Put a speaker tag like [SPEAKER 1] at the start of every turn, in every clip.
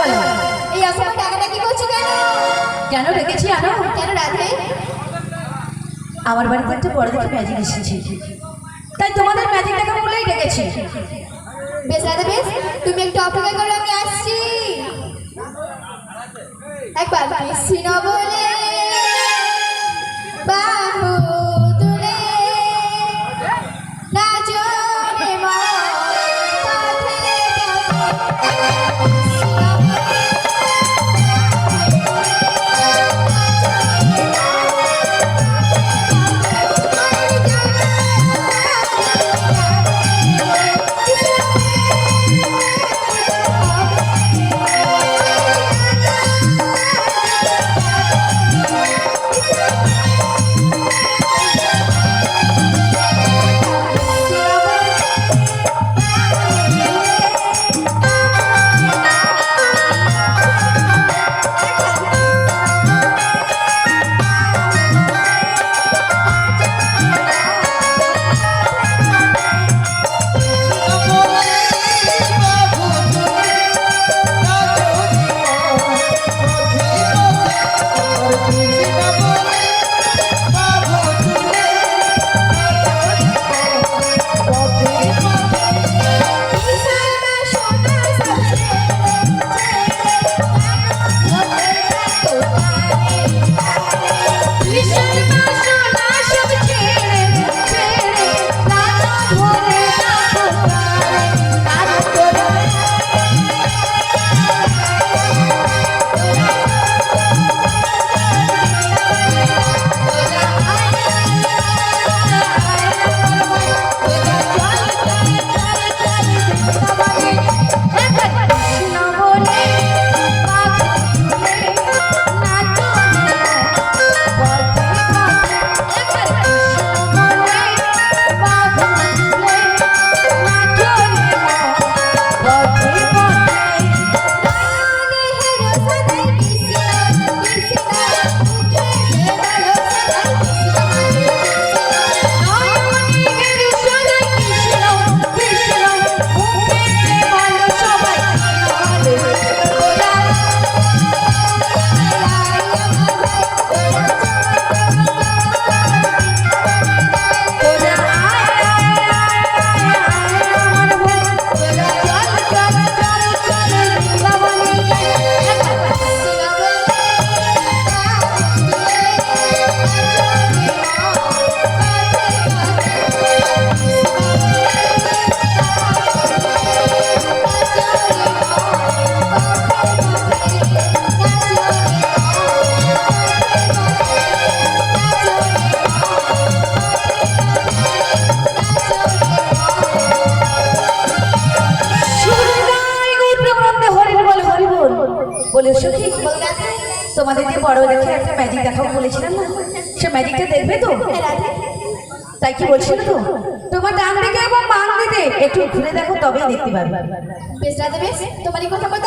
[SPEAKER 1] বলো বলো।
[SPEAKER 2] এই অসময় টাকাটা কি করছ কেন?
[SPEAKER 1] কেন রেখেছি আনো
[SPEAKER 2] কেন রাধে?
[SPEAKER 1] আমার বাড়িতে একটা বড় দেখে ম্যাজিক এসেছে। তাই তোমাদের ম্যাজিক দেখা বলেই রেখেছি
[SPEAKER 2] বেশ রাধে বেশ। তুমি একটু অপেক্ষা করো আমি আসছি। একবার কৃষ্ণ বলে বাহু
[SPEAKER 1] তোমাদের যে বড় দেখে একটা ম্যাজিক দেখাবো বলেছিলাম না? সে ম্যাজিকটা দেখবে তো? তাই কি বলছিল তো? তোমার ডান দিকে এবং বাম দিকে। একটু ঘুরে দেখো তবেই দেখতে পারবে।
[SPEAKER 2] বেশ রাধে বেশ। তোমার এই কথা হবে?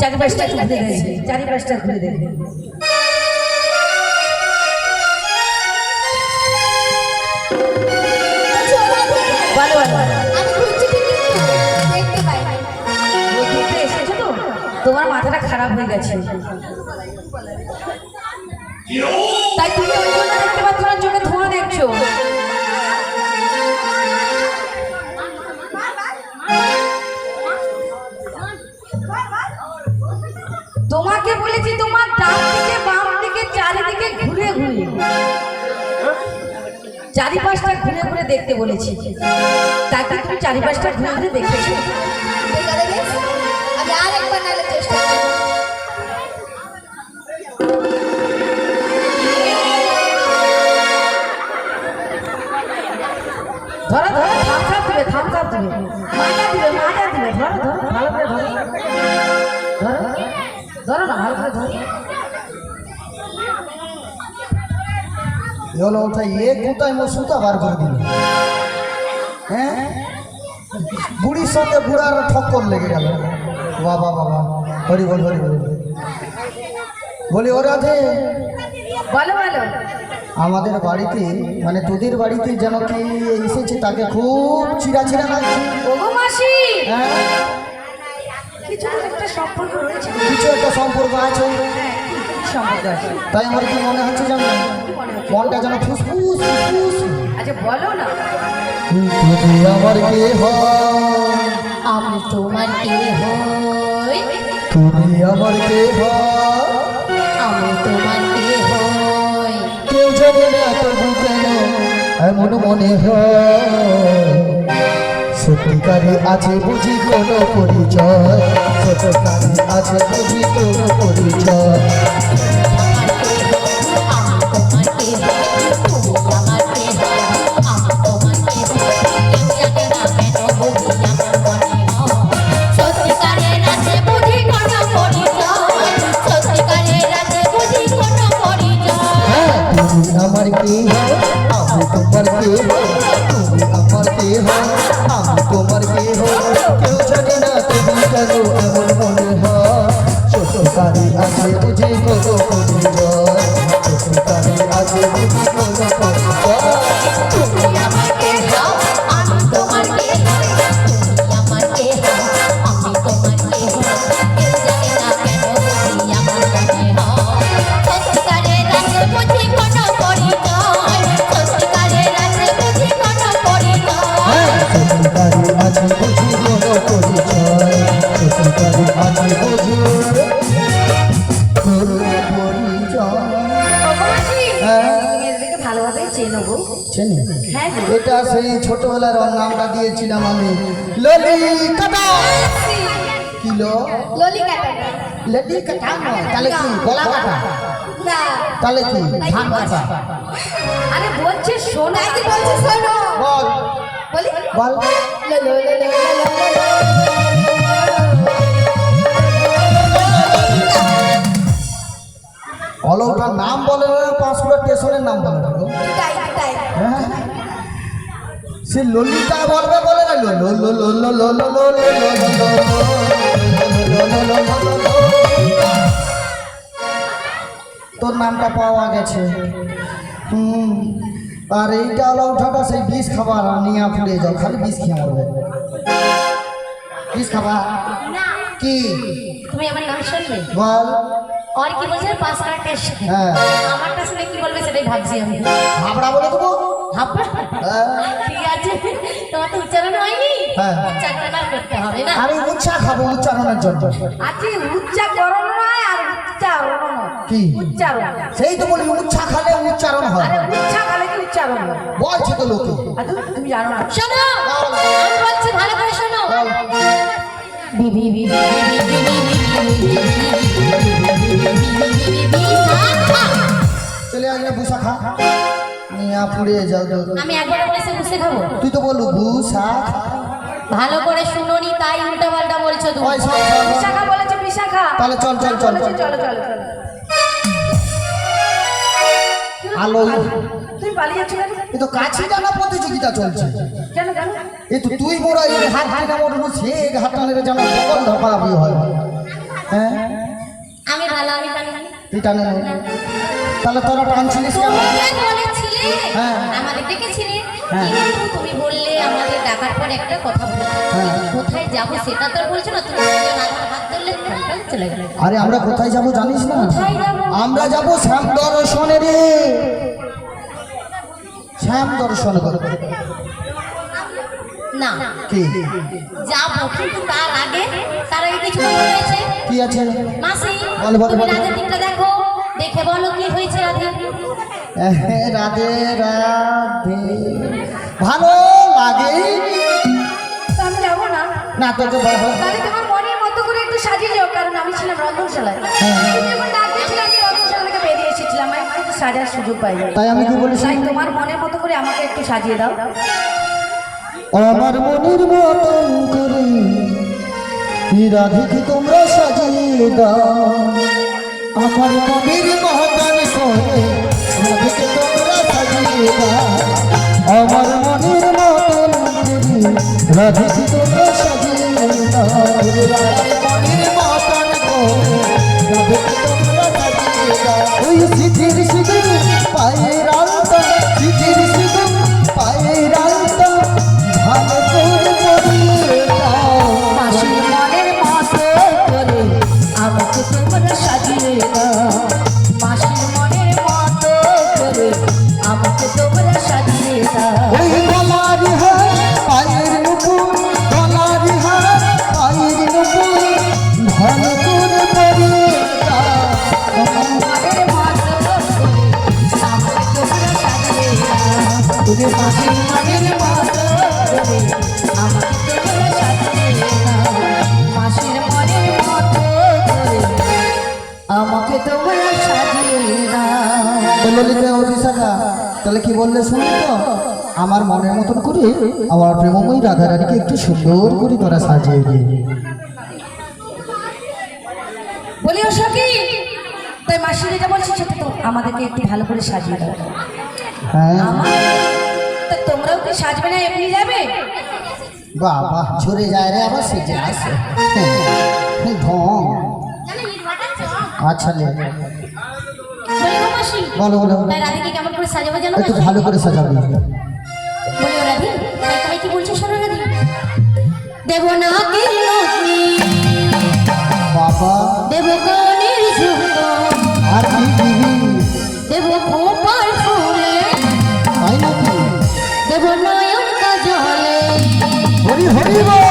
[SPEAKER 1] চারিপাশটা ঘুরে দেখবে। চারিপাশটা ঘুরে দেখবে। ভালো ভালো তোমার মাথাটা খারাপ হয়ে গেছে। তোমাকে বলেছি তোমার ডান দিকে বাম দিকে চারিদিকে ঘুরে ঘুরে চারিপাশটা ঘুরে ঘুরে দেখতে বলেছি। তাকে তুমি চারিপাশটা ঘুরে ঘুরে দেখেছ।
[SPEAKER 2] আমি আর নাহলে চেষ্টা করব।
[SPEAKER 1] ধরো ধরো থাম থাম দিবে থাম থাম দিবে। মাজা দিবে মাজা দিবে ধরো ধরো ভালো করে ধরো ধরো।
[SPEAKER 3] হলো ওটা এ কোথায় মো সুতা বার করে দিল। হ্যাঁ? বুড়ির সঙ্গে বুড়ার ঠক্কর লেগে গেল। বাবা বাবা হরি বল হরি বল। বলি ও রাধে
[SPEAKER 1] বলো বলো।
[SPEAKER 3] আমাদের বাড়িতে মানে তোদের বাড়িতে যেন কি এসেছে তাকে খুব চিরা চিরা লাগছে হ্যাঁ?
[SPEAKER 1] সম্পর্ক রয়েছে।
[SPEAKER 3] কিছু একটা সম্পর্ক আছে।
[SPEAKER 1] সম্পর্ক আছে।
[SPEAKER 3] তাই আমার কি মনে হচ্ছে জানো? মনটা যেন ফুসফুস ফুসফুস।
[SPEAKER 1] আচ্ছা বলো না।
[SPEAKER 3] তুমি আমার কে হয়?
[SPEAKER 4] আমি তোমার কে হই?
[SPEAKER 3] তুমি আমার কে
[SPEAKER 4] আমি তোমার কে হই?
[SPEAKER 3] কেউ জানে না তবু কেন এমন মনে হয়? সত্যিকারে আছে বুঝি কোনো পরিচয় সত্যিকারে আছে বুঝি কোনো পরিচয়। এটা সেই ছোটবেলার ওর নামটা দিয়েছিলাম আমি
[SPEAKER 4] ললিকাটা কি
[SPEAKER 3] লো ললিকাটা ললিকাটা তাহলে কি গলা কাটা
[SPEAKER 4] না
[SPEAKER 3] তাহলে কি ধান কাটা
[SPEAKER 1] আরে বলছে শোনা
[SPEAKER 4] কি বলছিস শোনো
[SPEAKER 3] বল
[SPEAKER 4] বলি
[SPEAKER 3] বল
[SPEAKER 4] লো লো লো লো লো লো
[SPEAKER 3] অলৌটার নাম বলে না পাঁশকুড়া স্টেশনের নাম বলে না হ্যাঁ সে ললিতা বলবে বলে না লো লো লো লো লো লো লো লো লো লো লো লো লো লো লো লো লো। তোর নামটা পাওয়া গেছে। হুম আর এইটা অলৌঠাটা সেই বিষ খাবার নিয়ে ফুলে যাও খালি বিষ খেয়ে মরবে। বিষ খাবার কি?
[SPEAKER 4] তুমি আমার নাম
[SPEAKER 3] বল।
[SPEAKER 4] আর কি বলছে? পাঁচ কার্ড টেস্ট।
[SPEAKER 3] হ্যাঁ।
[SPEAKER 4] আমারটা শুনে কি বলবে সেটাই ভাবছি আমি।
[SPEAKER 3] হাবড়া বলে দেবো? হ্যাঁ।
[SPEAKER 4] ঠিক আছে। তোমার তো উচ্চারণ হয়নি।
[SPEAKER 3] হ্যাঁ।
[SPEAKER 4] উচ্চারণটা করতে হবে না।
[SPEAKER 3] আমি উচ্চা খাব উচ্চারণের জন্য।
[SPEAKER 1] আজকে উচ্চারণ নয় আর উচ্চারণ
[SPEAKER 3] কি
[SPEAKER 1] উচ্চারণ
[SPEAKER 3] সেই তো বলি উচ্চা খালে উচ্চারণ হয়
[SPEAKER 1] আরে উচ্চা কালে কি উচ্চারণ হয়?
[SPEAKER 3] বলছে তো লোকে
[SPEAKER 1] তুমি তুমি জানো না
[SPEAKER 4] শোনো আমি বলছি ভালো করে শোনো বিবি বিবি
[SPEAKER 3] চলে আসলে বুসা খা নিয়া পুড়িয়ে যাও তো
[SPEAKER 4] আমি একবার বলেছি খাব
[SPEAKER 3] তুই তো বলু বুসা
[SPEAKER 4] ভালো করে শুনোনি তাই উল্টা পাল্টা বলছো তুমি
[SPEAKER 1] বলেছে বিশাখা।
[SPEAKER 3] তাহলে চল, চল, চল, চল।
[SPEAKER 1] চলো চলো চলো।
[SPEAKER 3] আলো।
[SPEAKER 1] তুমি পালিয়ে যাচ্ছ কেন
[SPEAKER 3] এ তো কাছি টানা প্রতিযোগিতা চলছে।
[SPEAKER 1] কেন কেন
[SPEAKER 3] এ তো তুই এই হাত সে হাত টানের যেন সকল ধপাড়াপি হয়। হ্যাঁ?
[SPEAKER 4] আমি ভালো আমি জানি
[SPEAKER 3] তুই টানে তাহলে তোরা টানছিলিস কেন? হ্যাঁ।
[SPEAKER 4] আমাদের ডেকেছিলে।
[SPEAKER 3] হ্যাঁ।
[SPEAKER 4] তুমি বললে পর একটা কথা বললে
[SPEAKER 3] হ্যাঁ।
[SPEAKER 4] কোথায় যাব সেটা তো বলছো না তুমি হাত ধরলে চলে গেল।
[SPEAKER 3] আরে আমরা কোথায় যাব জানিস না? আমরা যাব? শ্যাম দর্শনে রে। শ্যাম দর্শন করবে
[SPEAKER 4] না।
[SPEAKER 3] কি?
[SPEAKER 4] যাব কিন্তু তার আগে তার আগে কিছু রয়েছে।
[SPEAKER 3] কি আছে?
[SPEAKER 4] মাসি
[SPEAKER 3] বল, বল, বল।
[SPEAKER 4] রাতের দিকটা দেখো দেখে বলো কি হয়েছে
[SPEAKER 3] এহে, রাধে রাধে। ভালো লাগে।
[SPEAKER 1] তা আমি যাব না।
[SPEAKER 3] না তোকে বল
[SPEAKER 1] তাহলে তোমার মনের মতো করে একটু সাজিয়ে যাও কারণ আমি ছিলাম রন্ধনশালায়।
[SPEAKER 3] হ্যাঁ।
[SPEAKER 1] তুমি যখন ডাক দিয়েছিলে আমি রন্ধনশালা থেকে বেরিয়ে এসেছিলাম আমি একটু সাজার সুযোগ পাই
[SPEAKER 3] তাই আমি কি বলেছি?
[SPEAKER 1] তাই তোমার মনের মতো করে আমাকে একটু সাজিয়ে দাও।
[SPEAKER 3] আমার মনের মতন করে রাধিকে তোমরা সাজিয়ে দাও। আমার মনের মতন করে রাধিকে তোমরা আমার মনের মতন রাধিছি তোকে ওই আমাকে তোমার তাহলে কি বললে শুনি তো? আমার মনের মতন করে আমার প্রেমময়ী রাধা রানীকে একটু সুন্দর করে তোরা সাজিয়ে দিই
[SPEAKER 1] বলি ও সখি তাই মাসিরে যা বলছিস সেটা তো আমাদেরকে একটু ভালো করে সাজিয়ে দাও।
[SPEAKER 3] হ্যাঁ।
[SPEAKER 1] সাজবে না এমনি যাবে?
[SPEAKER 3] বাহ বাহ ঝরে যায় রে আবার সেজে আসে। ঢং আচ্ছা
[SPEAKER 4] বলি
[SPEAKER 3] বলো
[SPEAKER 4] রাধিকে কেমন করে সাজাবো জানো
[SPEAKER 3] একটু ভালো করে সাজাবি।
[SPEAKER 4] বলি রাধি তুমি কি বলছো শোনো রাধি? দেব না কি
[SPEAKER 3] বাবা।
[SPEAKER 4] দেব কানের ঝুমকো
[SPEAKER 3] আর কি দিবি?
[SPEAKER 4] দেব
[SPEAKER 3] হরি হরি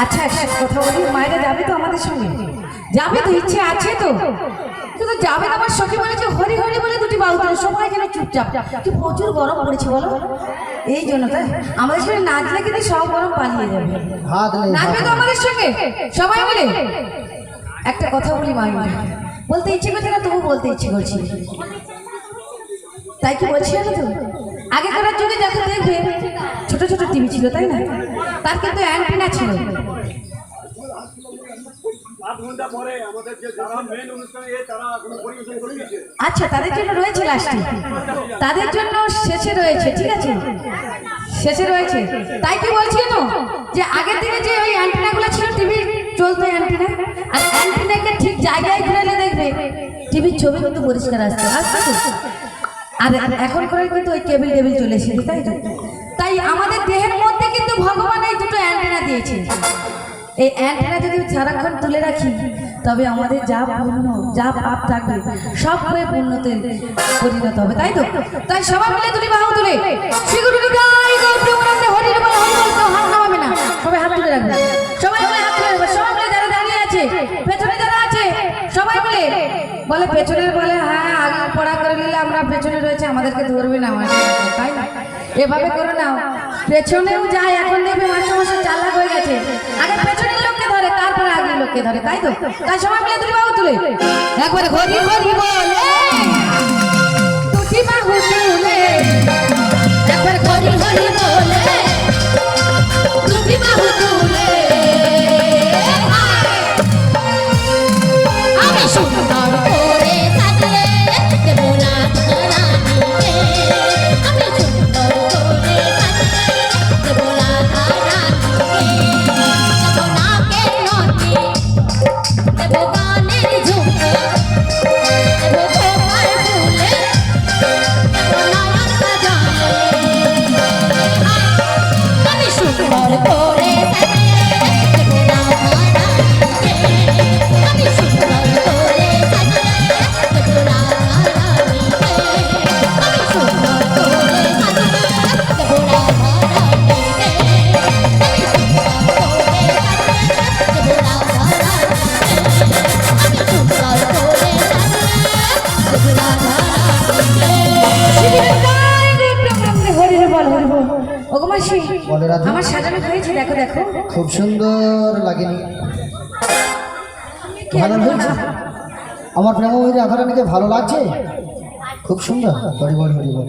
[SPEAKER 1] আচ্ছা একটা কথা বলি মায়েরা যাবে তো আমাদের সঙ্গে? যাবে তো ইচ্ছে আছে তো? কিন্তু যাবে আমার সখী বলেছে হরি হরি বলে দুটি বাউ সবাই যেন চুপচাপ। কি প্রচুর গরম পড়েছে বলো? এই জন্য তাই। আমাদের সঙ্গে নাচলে কিন্তু সব গরম পালিয়ে যাবে। নাচবে তো আমাদের সঙ্গে? সবাই মিলে? একটা কথা বলি মায়ের। বলতে ইচ্ছে করছে না তবু বলতে ইচ্ছে করছি। তাই কি বলছি না তো? আগেকার যুগে যখন দেখবে ছোট ছোট টিভি ছিল তাই না? তার কিন্তু অ্যান্টেনা ছিল। আচ্ছা তাদের জন্য রয়েছে লাস্টে তাদের জন্য শেষে রয়েছে ঠিক আছে? শেষে রয়েছে। তাই কি বলছি তো যে আগের দিনে যে ওই অ্যান্টেনাগুলো ছিল টিভি চলতো আর ঠিক জায়গায় ঘুরালে দেখবে টিভির ছবি কিন্তু পরিষ্কার আসছে। আসছে তো আর এখন করে কিন্তু ওই কেবিল টেবিল চলে এসেছে, তাই তো? তাই আমাদের দেহের মধ্যে কিন্তু ভগবান এই দুটো অ্যান্টেনা দিয়েছে। এই অ্যান্টেনা যদি সারাক্ষণ তুলে রাখি, তবে আমাদের যা পুণ্য যা পাপ থাকবে, সব হয়ে পুণ্যতে পরিণত হবে, তাই তো? তাই সবাই মিলে তুলি বাহু তুলে। নিতাই গৌর হরি সবাই হাত তুলে রাখবে সবাই মিলে হাত তুলে সবাই মিলে যারা দাঁড়িয়ে আছে, পেছনে যারা আছে, সবাই মিলে বলে পেছনের বলে হ্যাঁ আগে পড়া করে নিলে আমরা পেছনে রয়েছে, আমাদেরকে ধরবে না আমার তাই এভাবে করো না। পেছনেও যায়, এখন দেখবে মাসে মাসে চালাক হয়ে গেছে। আগে পেছনের লোককে ধরে, তারপরে আগে লোককে ধরে, তাই তো? তাই সবাই মিলে তুলি বাবু তুলে। একবারে হরি হরি বলে। দুটি বাহু তুলে।
[SPEAKER 4] একবার হরি বলে। দুটি বাহু তুলে
[SPEAKER 3] রাধারানীকে ভালো লাগছে? খুব সুন্দর। হরিবল হরিবল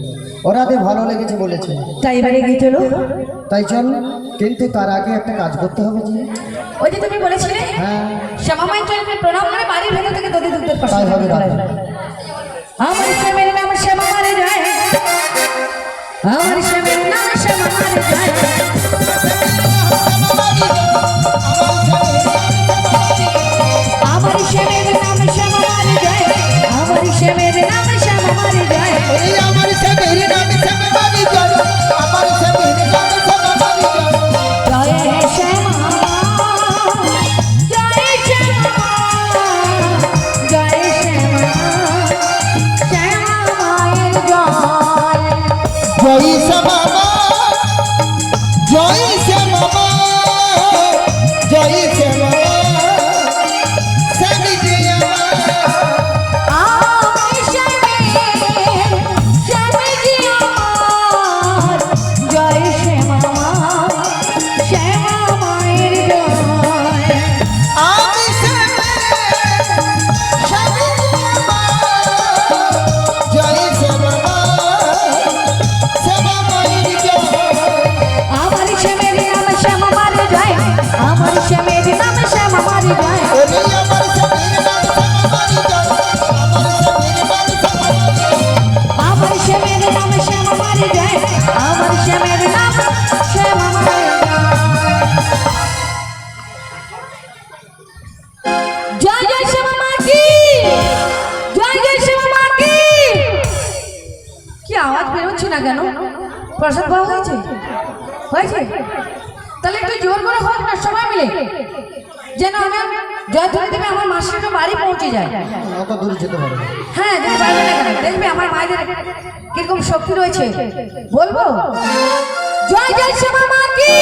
[SPEAKER 3] ওরাতে ভালো লেগেছে বলেছে।
[SPEAKER 1] তাই এবারে গিয়ে চলো
[SPEAKER 3] তাই চল কিন্তু তার আগে একটা কাজ করতে হবে যে।
[SPEAKER 1] ওই যে তুমি বলেছিলে
[SPEAKER 3] হ্যাঁ।
[SPEAKER 1] শ্যামামাই চলকে প্রণাম করে বাড়ির ভেতর থেকে দদি দুধের পাশে
[SPEAKER 3] তাই হবে
[SPEAKER 1] আমার শ্যামের নাম শ্যামা মারে যায়। আমার শ্যামের নাম শ্যামা মারে যায়। না কেন? প্রসাদ পাওয়া হয়েছে? হয়েছে? তাহলে একটু জোর করে হোক না সবাই মিলে। যেন আমি জয় ধরে দেবে আমার মাসির বাড়ি পৌঁছে যায়।
[SPEAKER 3] অত দূরে যেতে পারবে
[SPEAKER 1] হ্যাঁ যেতে পারবে না কেন? দেখবে আমার মায়েদের কীরকম শক্তি রয়েছে। বলব? জয় জয় শ্যামা মা কি?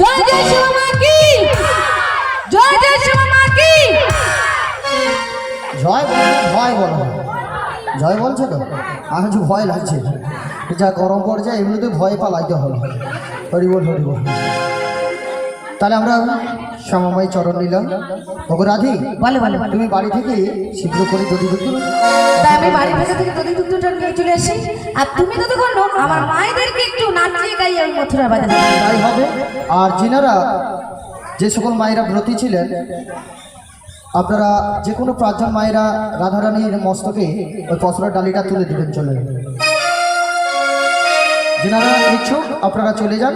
[SPEAKER 1] জয় জয় শ্যামা মা কি? জয় জয় শ্যামা মা কি?
[SPEAKER 3] জয় ভয় বলো। জয় বলছো তো? আমি যে ভয় লাগছে। যা গরম পড়ছে এমনিতে ভয় পালাইতে হবে হরি বল হরি বল। তাহলে আমরা সমময় চরণ নিলাম। ওগো রাধি
[SPEAKER 1] বলো বলো
[SPEAKER 3] তুমি বাড়ি থেকে শীঘ্র করে যদি দুটো
[SPEAKER 1] তাই আমি বাড়ির ভেতর থেকে দধি দুধটা নিয়ে চলে আসি আর তুমি তো তখন আমার মায়েদেরকে একটু নাচিয়ে গাইয়ে আমি মথুরা বাজাতে
[SPEAKER 3] তাই হবে। আর যিনারা যে সকল মায়েরা ব্রতী ছিলেন আপনারা যে কোনো প্রার্থন মায়েরা রাধারানীর মস্তকে ওই পসরার ডালিটা তুলে দিবেন, চলে যিনারা ইচ্ছুক, আপনারা চলে যান।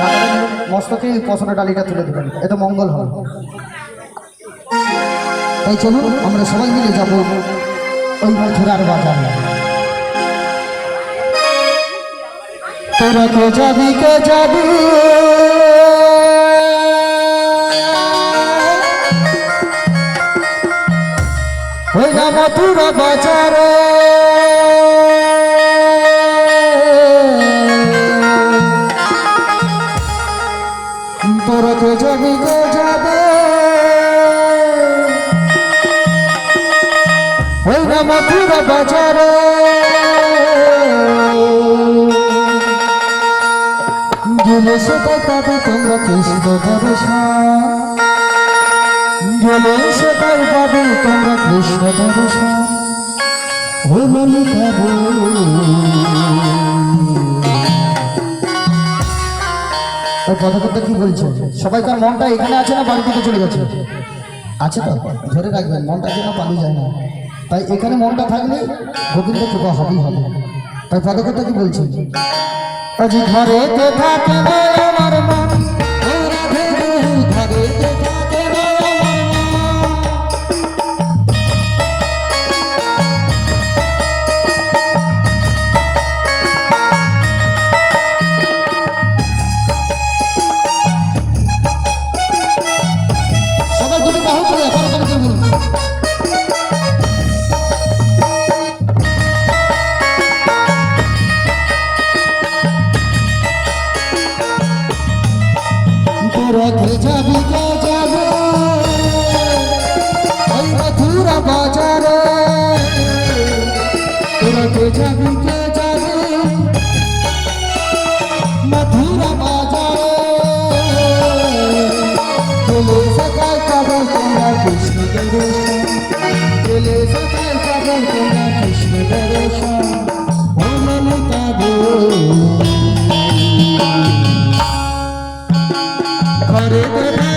[SPEAKER 3] রাধারানীর মস্তকে ওই পসরা ডালিটা তুলে দেবেন। এত মঙ্গল হবে। তাই চলুন, আমরা সবাই মিলে যাব ওই মথুরার বাজার। তোরা কে যাবি কে যাবি। না মথুরা বাজারে। তোরা কে যাবি কে যাবে। না মথুরা বাজারে। গেলে সেটা পাবে তোমরা কৃষ্ণ দর্শন গেলে সেটাই পাবে তোমরা কৃষ্ণ দর্শন কথা কি বলছে? সবাইকার মনটা এখানে আছে না বাড়ি থেকে চলে গেছে? আছে তো? ধরে রাখবেন, মনটা যেন পালিয়ে যায় না। তাই এখানে মনটা থাকলে গোবিন্দ কৃপা হবেই হবে। তাই পদকথা কি বলছে? ঘরে থাকে রে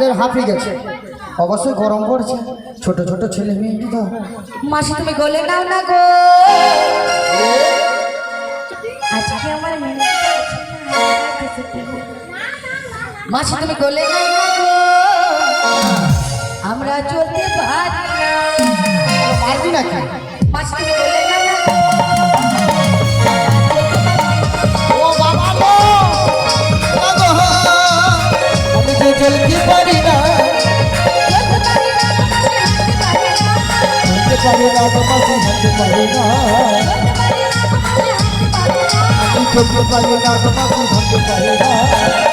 [SPEAKER 3] তাদের হাঁপিয়ে গেছে। অবশ্যই গরম পড়ছে। ছোট ছোট ছেলে মেয়ে তো
[SPEAKER 1] মাসি তুমি গলে নাও না গো। আজকে আমার মাসি তুমি গলে নাও না গো। আমরা চলতে পারি না।
[SPEAKER 3] পারবি নাকি?
[SPEAKER 1] মাসি তুমি গলে
[SPEAKER 3] চলতে পারি না।
[SPEAKER 1] হাঁটতে পারি না
[SPEAKER 3] বাবাজি হাঁটতে পারি না। আমি চলতে পারি না বাবাজি হাঁটতে পারি না।